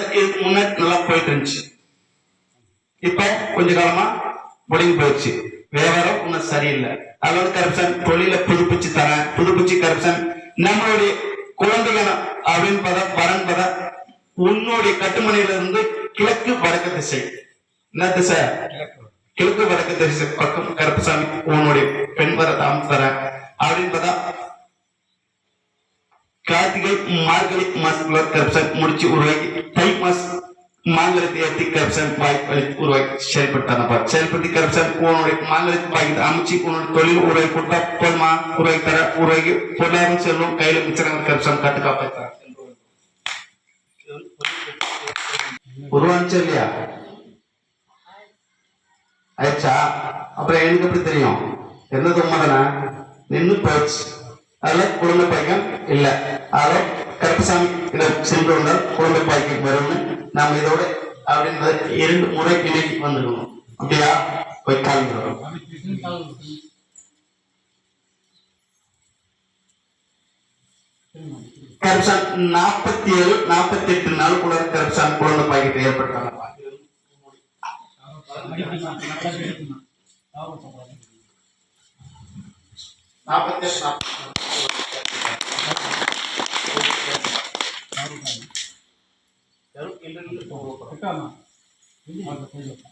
இதுக்கு முன்னே நல்லா போயிட்டு இருந்துச்சு. இப்ப கொஞ்ச காலமா முடிஞ்சு போயிடுச்சு. வியாபாரம் இன்னும் சரியில்லை. அதோட கரப்ஷன் தொழில புதுப்பிச்சு தரேன் புதுப்பிச்சு கரப்ஷன் நம்மளுடைய குழந்தைகள் அப்படின்னு பத வரன் பத உன்னுடைய கட்டுமனையில இருந்து கிழக்கு வடக்கு திசை. என்ன திசை கிழக்கு வடக்கு திசை பக்கம் கருப்பசாமி உன்னுடைய பெண் வர தாம் தரேன். அப்படின்னு பார்த்தா கார்த்திகை மார்கழி மாசத்துல கருப்பசாமி முடிச்சு உருவாக்கி தை மாசம் மாங்கலத்தை ஏற்றி கரப்ஷன் வாய்ப்பு உருவாக்கி செயல்பட்டானப்பா செயல்பட்டு கரப்ஷன் உன்னுடைய மாங்கலத்தை பாக்கி அமைச்சு உன்னோட தொழில் உருவாக்கி கொடுத்தா போதுமா உருவாக்கி தர உருவாக்கி பொருளாதாரம் செல்வம் கையில மிச்சம் கரப்ஷன் கட்டு காப்பாற்ற உருவாச்சு இல்லையா ஆயிடுச்சா? அப்புறம் எனக்கு எப்படி தெரியும்? என்னது உண்மைதானே நின்று போச்சு. அதுல குழந்தை பாய்க்கம் இல்ல. அதோ கருப்பசாமி இடம் சென்று வந்தால் குழந்தை பாய்க்கு பிறகு நாம் இதோட அப்படின்றது இரண்டு முறை இணைக்கு வந்துடணும் அப்படியா? போய் காண்கிறோம் கருப்சான் நாற்பத்தி ஏழு நாற்பத்தி எட்டு நாள் கூட கருப்சான் குழந்தை பாய்கிட்ட ஏற்பட்டாங்க. நாற்பத்தி எட்டு капитана. Надо поехать.